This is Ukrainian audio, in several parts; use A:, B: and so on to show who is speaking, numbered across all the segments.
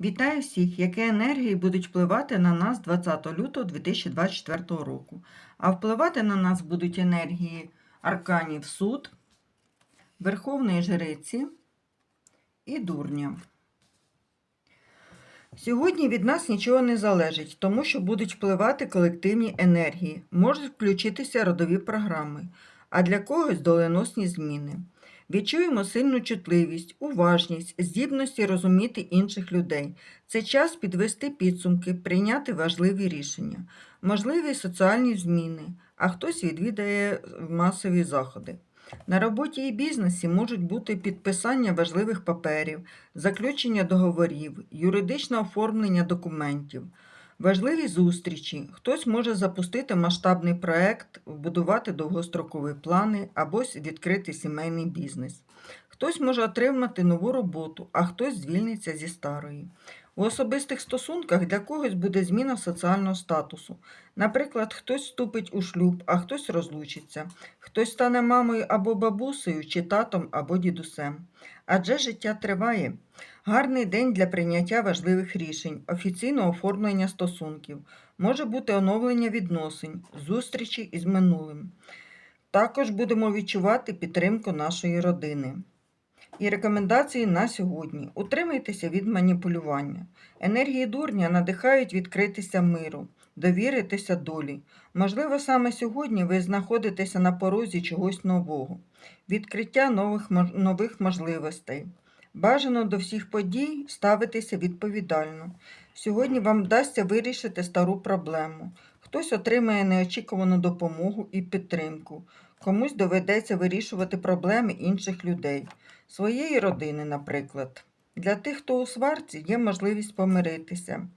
A: Вітаю всіх, які енергії будуть впливати на нас 20 лютого 2024 року. А впливати на нас будуть енергії арканів суд, Верховної Жриці і дурня. Сьогодні від нас нічого не залежить, тому що будуть впливати колективні енергії, можуть включитися родові програми, а для когось доленосні зміни. Відчуємо сильну чутливість, уважність, здібності розуміти інших людей. Це час підвести підсумки, прийняти важливі рішення, можливі соціальні зміни, а хтось відвідає масові заходи. На роботі і бізнесі можуть бути підписання важливих паперів, заключення договорів, юридичне оформлення документів, важливі зустрічі. Хтось може запустити масштабний проект, вбудувати довгострокові плани або відкрити сімейний бізнес. Хтось може отримати нову роботу, а хтось звільниться зі старої. У особистих стосунках для когось буде зміна соціального статусу. Наприклад, хтось вступить у шлюб, а хтось розлучиться. Хтось стане мамою або бабусею, чи татом, або дідусем. Адже життя триває. Гарний день для прийняття важливих рішень, офіційного оформлення стосунків, може бути оновлення відносин, зустрічі із минулим. Також будемо відчувати підтримку нашої родини. І рекомендації на сьогодні. Утримайтеся від маніпулювання. Енергії дурня надихають відкритися миру, довіритися долі. Можливо, саме сьогодні ви знаходитеся на порозі чогось нового, відкриття нових, нових можливостей. Бажано до всіх подій ставитися відповідально. Сьогодні вам вдасться вирішити стару проблему. Хтось отримає неочікувану допомогу і підтримку, комусь доведеться вирішувати проблеми інших людей, своєї родини, наприклад. Для тих, хто у сварці, є можливість помиритися.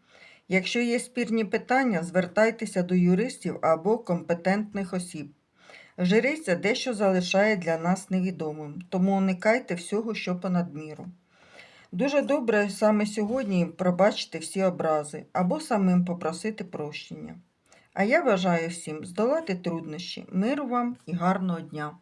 A: Якщо є спірні питання, звертайтеся до юристів або компетентних осіб. Жриця дещо залишає для нас невідомим, тому уникайте всього, що понад міру. Дуже добре саме сьогодні пробачити всі образи або самим попросити прощення. А я бажаю всім здолати труднощі, миру вам і гарного дня!